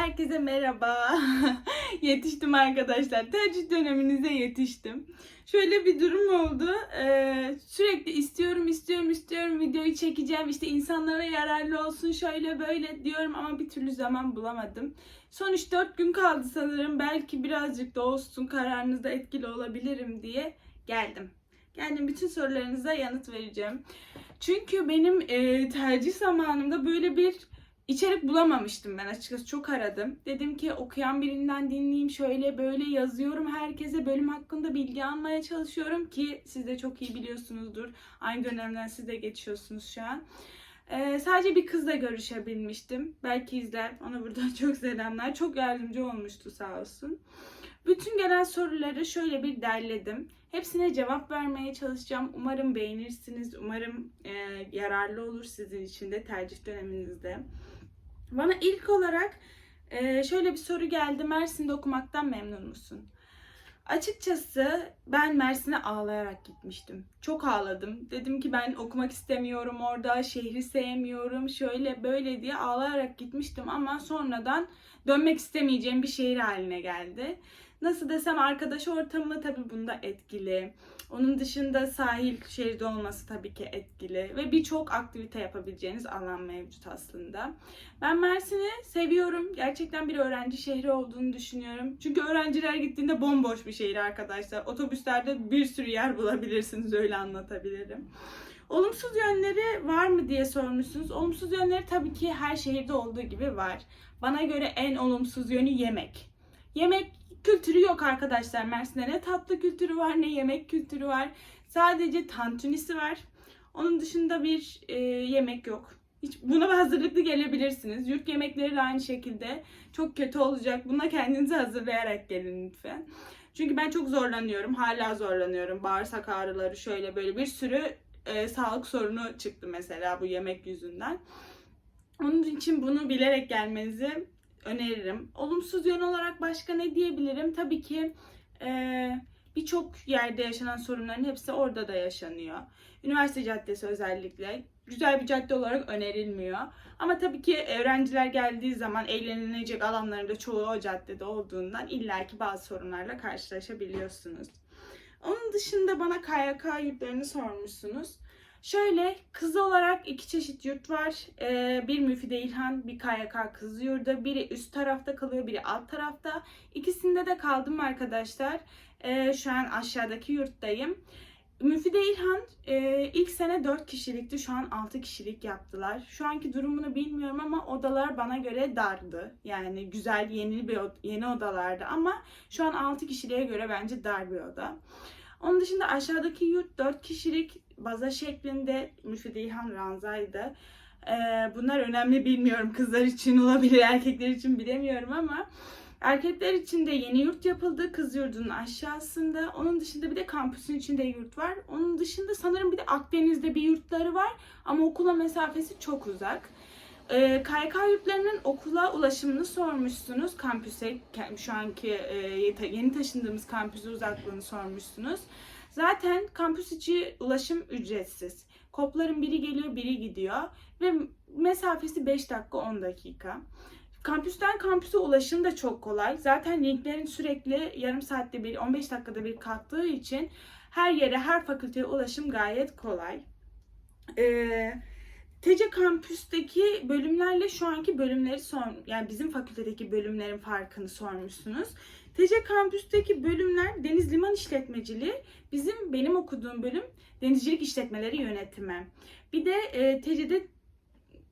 Herkese merhaba. yetiştim arkadaşlar. Tercih döneminize yetiştim. Şöyle bir durum oldu. Ee, sürekli istiyorum, istiyorum, istiyorum videoyu çekeceğim. İşte insanlara yararlı olsun şöyle böyle diyorum ama bir türlü zaman bulamadım. Son 3-4 gün kaldı sanırım. Belki birazcık da olsun kararınızda etkili olabilirim diye geldim. Geldim bütün sorularınıza yanıt vereceğim. Çünkü benim e, tercih zamanımda böyle bir içerik bulamamıştım ben açıkçası çok aradım. Dedim ki okuyan birinden dinleyeyim şöyle böyle yazıyorum herkese bölüm hakkında bilgi almaya çalışıyorum ki siz de çok iyi biliyorsunuzdur. Aynı dönemden siz de geçiyorsunuz şu an. Ee, sadece bir kızla görüşebilmiştim. Belki izler. Ona buradan çok selamlar. Çok yardımcı olmuştu sağ olsun. Bütün gelen soruları şöyle bir derledim. Hepsine cevap vermeye çalışacağım. Umarım beğenirsiniz. Umarım e, yararlı olur sizin için de tercih döneminizde. Bana ilk olarak e, şöyle bir soru geldi. Mersin'de okumaktan memnun musun? Açıkçası ben Mersin'e ağlayarak gitmiştim. Çok ağladım. Dedim ki ben okumak istemiyorum orada, şehri sevmiyorum, şöyle böyle diye ağlayarak gitmiştim ama sonradan dönmek istemeyeceğim bir şehir haline geldi. Nasıl desem arkadaş ortamı tabii bunda etkili. Onun dışında sahil şeridi olması tabii ki etkili ve birçok aktivite yapabileceğiniz alan mevcut aslında. Ben Mersin'i seviyorum. Gerçekten bir öğrenci şehri olduğunu düşünüyorum. Çünkü öğrenciler gittiğinde bomboş bir şehir arkadaşlar. Otobüslerde bir sürü yer bulabilirsiniz öyle anlatabilirim. Olumsuz yönleri var mı diye sormuşsunuz. Olumsuz yönleri tabii ki her şehirde olduğu gibi var. Bana göre en olumsuz yönü yemek. Yemek kültürü yok arkadaşlar Mersin'de. Ne tatlı kültürü var ne yemek kültürü var. Sadece tantunisi var. Onun dışında bir e, yemek yok. Hiç buna hazırlıklı gelebilirsiniz. Yurt yemekleri de aynı şekilde çok kötü olacak. Buna kendinizi hazırlayarak gelin lütfen. Çünkü ben çok zorlanıyorum. Hala zorlanıyorum. Bağırsak ağrıları şöyle böyle bir sürü e, sağlık sorunu çıktı mesela bu yemek yüzünden. Onun için bunu bilerek gelmenizi öneririm. Olumsuz yön olarak başka ne diyebilirim? Tabii ki e, birçok yerde yaşanan sorunların hepsi orada da yaşanıyor. Üniversite caddesi özellikle güzel bir cadde olarak önerilmiyor. Ama tabii ki öğrenciler geldiği zaman eğlenilecek alanların da çoğu o caddede olduğundan illaki bazı sorunlarla karşılaşabiliyorsunuz. Onun dışında bana KYK yurtlarını sormuşsunuz. Şöyle kız olarak iki çeşit yurt var. Ee, bir Müfide İlhan, bir KYK kız yurdu. Biri üst tarafta kalıyor, biri alt tarafta. İkisinde de kaldım arkadaşlar. Ee, şu an aşağıdaki yurttayım. Müfide İlhan e, ilk sene 4 kişilikti. Şu an 6 kişilik yaptılar. Şu anki durumunu bilmiyorum ama odalar bana göre dardı. Yani güzel yeni bir yeni odalardı ama şu an 6 kişiliğe göre bence dar bir oda. Onun dışında aşağıdaki yurt 4 kişilik baza şeklinde Müfide İlhan Ranza'ydı. Ee, bunlar önemli bilmiyorum. Kızlar için olabilir, erkekler için bilemiyorum ama erkekler için de yeni yurt yapıldı. Kız yurdunun aşağısında. Onun dışında bir de kampüsün içinde yurt var. Onun dışında sanırım bir de Akdeniz'de bir yurtları var. Ama okula mesafesi çok uzak. Ee, KYK yurtlarının okula ulaşımını sormuşsunuz. Kampüse, şu anki e, yeni taşındığımız kampüse uzaklığını sormuşsunuz. Zaten kampüs içi ulaşım ücretsiz. Kopların biri geliyor, biri gidiyor ve mesafesi 5 dakika 10 dakika. Kampüsten kampüse ulaşım da çok kolay. Zaten linklerin sürekli yarım saatte bir, 15 dakikada bir kalktığı için her yere, her fakülteye ulaşım gayet kolay. Ee, TC kampüsteki bölümlerle şu anki bölümleri sor, yani bizim fakültedeki bölümlerin farkını sormuşsunuz. TC kampüsteki bölümler deniz liman işletmeciliği, bizim benim okuduğum bölüm denizcilik işletmeleri yönetimi. Bir de e, TC'de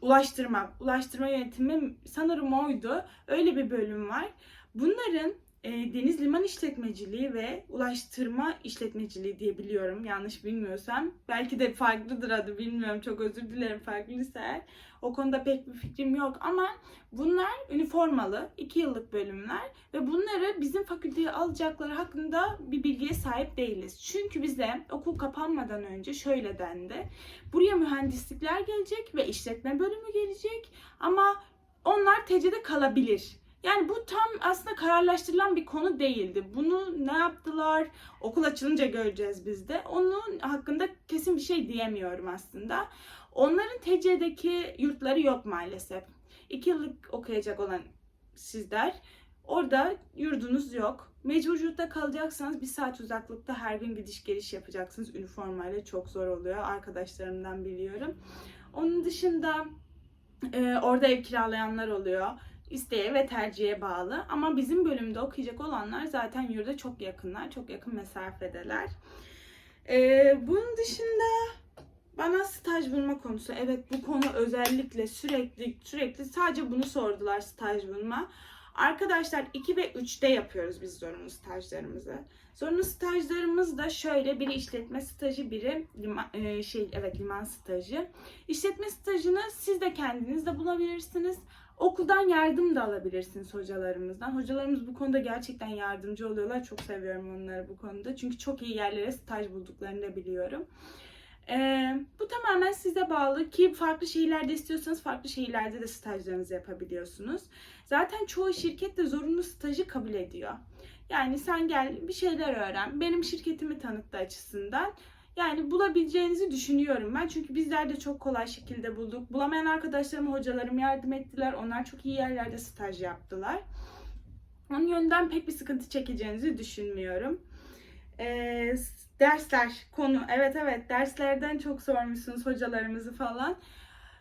ulaştırma, ulaştırma yönetimi sanırım oydu. Öyle bir bölüm var. Bunların e, deniz liman işletmeciliği ve ulaştırma işletmeciliği diye biliyorum yanlış bilmiyorsam. Belki de farklıdır adı bilmiyorum çok özür dilerim farklıysa eğer. O konuda pek bir fikrim yok ama bunlar üniformalı 2 yıllık bölümler ve bunları bizim fakülteye alacakları hakkında bir bilgiye sahip değiliz. Çünkü bize okul kapanmadan önce şöyle dendi. Buraya mühendislikler gelecek ve işletme bölümü gelecek ama onlar TC'de kalabilir. Yani bu tam aslında kararlaştırılan bir konu değildi. Bunu ne yaptılar? Okul açılınca göreceğiz biz de. Onun hakkında kesin bir şey diyemiyorum aslında. Onların TC'deki yurtları yok maalesef. İki yıllık okuyacak olan sizler. Orada yurdunuz yok. Mecbur yurtta kalacaksanız bir saat uzaklıkta her gün gidiş geliş yapacaksınız. Üniformayla çok zor oluyor. Arkadaşlarımdan biliyorum. Onun dışında e, orada ev kiralayanlar oluyor. İsteğe ve tercihe bağlı. Ama bizim bölümde okuyacak olanlar zaten yurda çok yakınlar. Çok yakın mesafedeler. E, bunun dışında bana staj bulma konusu. Evet bu konu özellikle sürekli sürekli sadece bunu sordular staj bulma. Arkadaşlar 2 ve 3'te yapıyoruz biz zorunlu stajlarımızı. Zorunlu stajlarımız da şöyle biri işletme stajı, biri liman, e, şey evet liman stajı. İşletme stajını siz de kendiniz de bulabilirsiniz. Okuldan yardım da alabilirsiniz hocalarımızdan. Hocalarımız bu konuda gerçekten yardımcı oluyorlar. Çok seviyorum onları bu konuda. Çünkü çok iyi yerlere staj bulduklarını da biliyorum. Ee, bu tamamen size bağlı ki farklı şehirlerde istiyorsanız farklı şehirlerde de stajlarınızı yapabiliyorsunuz. Zaten çoğu şirket de zorunlu stajı kabul ediyor. Yani sen gel bir şeyler öğren. Benim şirketimi tanıttı açısından. Yani bulabileceğinizi düşünüyorum ben. Çünkü bizler de çok kolay şekilde bulduk. Bulamayan arkadaşlarıma hocalarım yardım ettiler. Onlar çok iyi yerlerde staj yaptılar. Onun yönden pek bir sıkıntı çekeceğinizi düşünmüyorum. Ee, dersler konu evet evet derslerden çok sormuşsunuz hocalarımızı falan.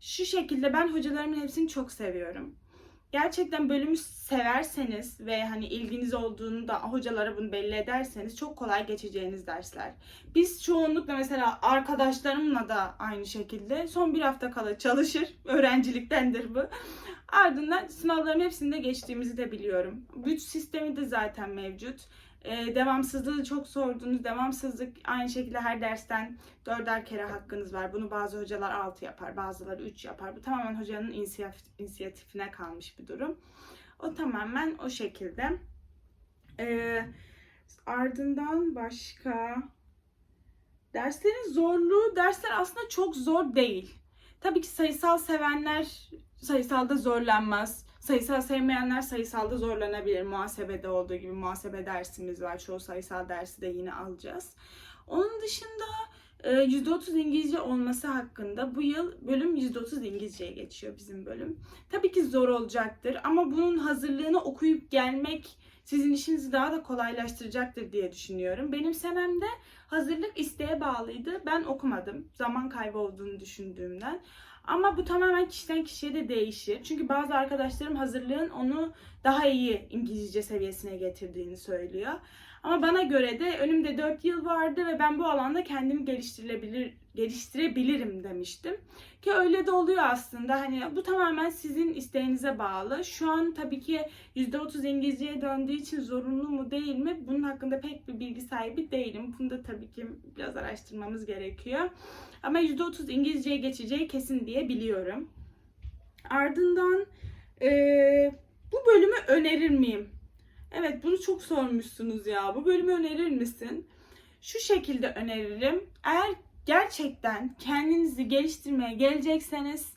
Şu şekilde ben hocalarımın hepsini çok seviyorum. Gerçekten bölümü severseniz ve hani ilginiz olduğunu da hocalara bunu belli ederseniz çok kolay geçeceğiniz dersler. Biz çoğunlukla mesela arkadaşlarımla da aynı şekilde son bir hafta kala çalışır. Öğrenciliktendir bu. Ardından sınavların hepsinde geçtiğimizi de biliyorum. Büt sistemi de zaten mevcut. Ee, devamsızlığı çok sordunuz. Devamsızlık aynı şekilde her dersten dörder kere hakkınız var. Bunu bazı hocalar 6 yapar, bazıları 3 yapar. Bu tamamen hocanın inisiyatif, inisiyatifine kalmış bir durum. O tamamen o şekilde. Ee, ardından başka derslerin zorluğu, dersler aslında çok zor değil. Tabii ki sayısal sevenler sayısalda zorlanmaz. Sayısal sevmeyenler sayısalda zorlanabilir. Muhasebede olduğu gibi muhasebe dersimiz var. Çoğu sayısal dersi de yine alacağız. Onun dışında %30 İngilizce olması hakkında bu yıl bölüm %30 İngilizceye geçiyor bizim bölüm. Tabii ki zor olacaktır ama bunun hazırlığını okuyup gelmek sizin işinizi daha da kolaylaştıracaktır diye düşünüyorum. Benim senemde hazırlık isteğe bağlıydı. Ben okumadım. Zaman kaybı olduğunu düşündüğümden. Ama bu tamamen kişiden kişiye de değişir. Çünkü bazı arkadaşlarım hazırlığın onu daha iyi İngilizce seviyesine getirdiğini söylüyor. Ama bana göre de önümde 4 yıl vardı ve ben bu alanda kendimi geliştirilebilir geliştirebilirim demiştim. Ki öyle de oluyor aslında. Hani bu tamamen sizin isteğinize bağlı. Şu an tabii ki %30 İngilizceye döndüğü için zorunlu mu değil mi? Bunun hakkında pek bir bilgi sahibi değilim. Bunu da tabii ki biraz araştırmamız gerekiyor. Ama %30 İngilizceye geçeceği kesin diye biliyorum. Ardından ee, bu bölümü önerir miyim? Evet bunu çok sormuşsunuz ya. Bu bölümü önerir misin? Şu şekilde öneririm. Eğer gerçekten kendinizi geliştirmeye gelecekseniz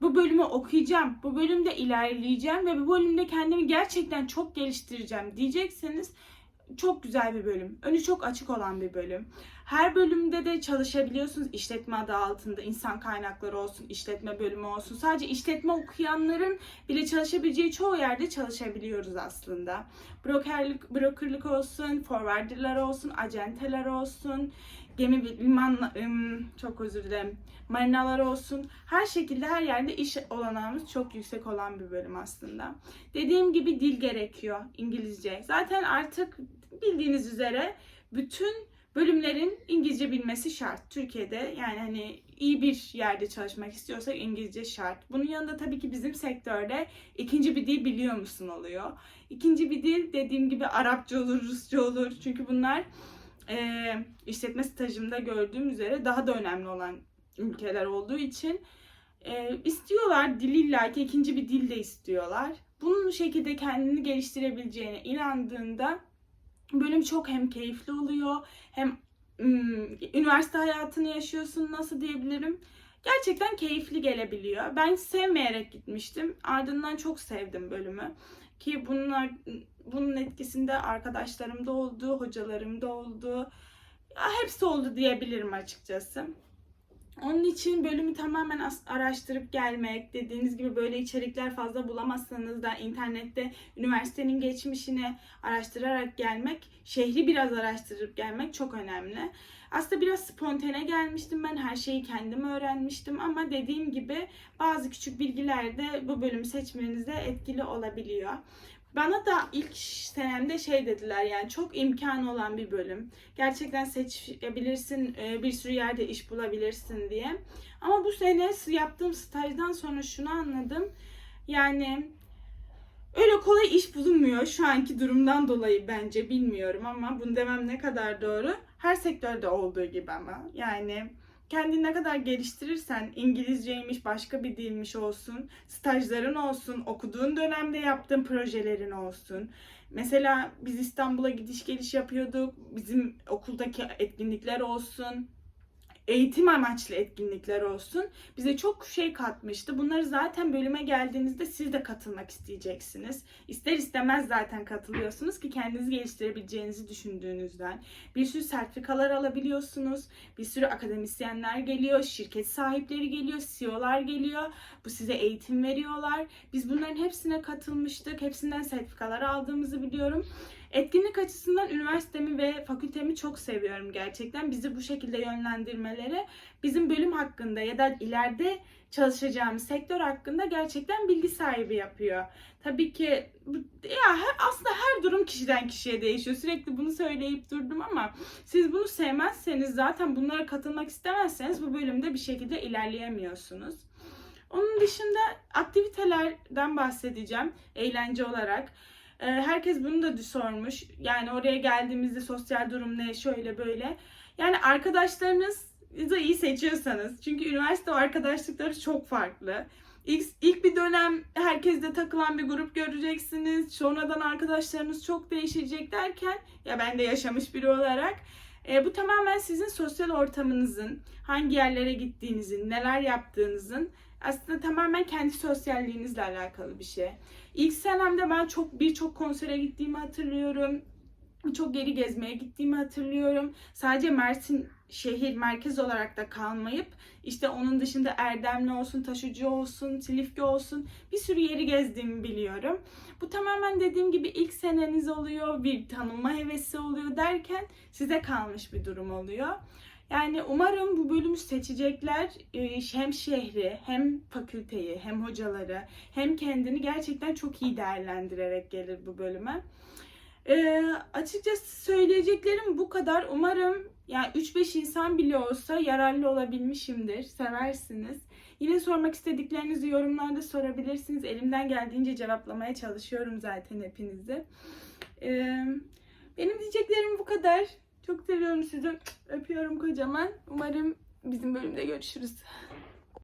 bu bölümü okuyacağım, bu bölümde ilerleyeceğim ve bu bölümde kendimi gerçekten çok geliştireceğim diyecekseniz çok güzel bir bölüm. Önü çok açık olan bir bölüm. Her bölümde de çalışabiliyorsunuz işletme adı altında. insan kaynakları olsun, işletme bölümü olsun. Sadece işletme okuyanların bile çalışabileceği çoğu yerde çalışabiliyoruz aslında. Brokerlik, brokerlik olsun, forwarderlar olsun, acenteler olsun, gemi liman çok özür dilerim marinalar olsun her şekilde her yerde iş olanağımız çok yüksek olan bir bölüm aslında. Dediğim gibi dil gerekiyor İngilizce. Zaten artık bildiğiniz üzere bütün bölümlerin İngilizce bilmesi şart. Türkiye'de yani hani iyi bir yerde çalışmak istiyorsak İngilizce şart. Bunun yanında tabii ki bizim sektörde ikinci bir dil biliyor musun oluyor. İkinci bir dil dediğim gibi Arapça olur, Rusça olur. Çünkü bunlar e, işletme stajımda gördüğüm üzere daha da önemli olan ülkeler olduğu için e, istiyorlar dil illaki ikinci bir dil de istiyorlar. Bunun şekilde kendini geliştirebileceğine inandığında bölüm çok hem keyifli oluyor hem ım, üniversite hayatını yaşıyorsun nasıl diyebilirim. Gerçekten keyifli gelebiliyor. Ben sevmeyerek gitmiştim. Ardından çok sevdim bölümü. Ki bunlar bunun etkisinde arkadaşlarım da oldu, hocalarım da oldu. Ya hepsi oldu diyebilirim açıkçası. Onun için bölümü tamamen araştırıp gelmek, dediğiniz gibi böyle içerikler fazla bulamazsanız da internette üniversitenin geçmişini araştırarak gelmek, şehri biraz araştırıp gelmek çok önemli. Aslında biraz spontane gelmiştim ben, her şeyi kendim öğrenmiştim ama dediğim gibi bazı küçük bilgiler de bu bölümü seçmenizde etkili olabiliyor. Bana da ilk senemde şey dediler yani çok imkanı olan bir bölüm. Gerçekten seçebilirsin, e, bir sürü yerde iş bulabilirsin diye. Ama bu sene yaptığım stajdan sonra şunu anladım. Yani öyle kolay iş bulunmuyor şu anki durumdan dolayı bence bilmiyorum ama bunu demem ne kadar doğru. Her sektörde olduğu gibi ama yani kendini ne kadar geliştirirsen İngilizceymiş, başka bir dilmiş olsun, stajların olsun, okuduğun dönemde yaptığın projelerin olsun. Mesela biz İstanbul'a gidiş geliş yapıyorduk. Bizim okuldaki etkinlikler olsun, eğitim amaçlı etkinlikler olsun. Bize çok şey katmıştı. Bunları zaten bölüme geldiğinizde siz de katılmak isteyeceksiniz. İster istemez zaten katılıyorsunuz ki kendinizi geliştirebileceğinizi düşündüğünüzden. Bir sürü sertifikalar alabiliyorsunuz. Bir sürü akademisyenler geliyor, şirket sahipleri geliyor, CEO'lar geliyor. Bu size eğitim veriyorlar. Biz bunların hepsine katılmıştık. Hepsinden sertifikalar aldığımızı biliyorum. Etkinlik açısından üniversitemi ve fakültemi çok seviyorum gerçekten. Bizi bu şekilde yönlendirmeleri bizim bölüm hakkında ya da ileride çalışacağımız sektör hakkında gerçekten bilgi sahibi yapıyor. Tabii ki ya aslında her durum kişiden kişiye değişiyor. Sürekli bunu söyleyip durdum ama siz bunu sevmezseniz zaten bunlara katılmak istemezseniz bu bölümde bir şekilde ilerleyemiyorsunuz. Onun dışında aktivitelerden bahsedeceğim eğlence olarak. Ee, Herkes bunu da sormuş. Yani oraya geldiğimizde sosyal durum ne, şöyle böyle. Yani arkadaşlarınızı iyi seçiyorsanız. Çünkü üniversite arkadaşlıkları çok farklı. İlk, ilk bir dönem herkesle takılan bir grup göreceksiniz. Sonradan arkadaşlarınız çok değişecek derken ya ben de yaşamış biri olarak e, bu tamamen sizin sosyal ortamınızın, hangi yerlere gittiğinizin, neler yaptığınızın aslında tamamen kendi sosyalliğinizle alakalı bir şey. İlk senemde ben çok birçok konsere gittiğimi hatırlıyorum. Çok geri gezmeye gittiğimi hatırlıyorum. Sadece Mersin şehir merkez olarak da kalmayıp işte onun dışında Erdemli olsun, Taşucu olsun, Silifke olsun bir sürü yeri gezdiğimi biliyorum. Bu tamamen dediğim gibi ilk seneniz oluyor, bir tanınma hevesi oluyor derken size kalmış bir durum oluyor. Yani umarım bu bölümü seçecekler e, hem şehri hem fakülteyi hem hocaları hem kendini gerçekten çok iyi değerlendirerek gelir bu bölüme. Ee, açıkçası söyleyeceklerim bu kadar. Umarım yani 3-5 insan bile olsa yararlı olabilmişimdir. Seversiniz. Yine sormak istediklerinizi yorumlarda sorabilirsiniz. Elimden geldiğince cevaplamaya çalışıyorum zaten hepinizi. Ee, benim diyeceklerim bu kadar. Çok seviyorum sizi. Öpüyorum kocaman. Umarım bizim bölümde görüşürüz.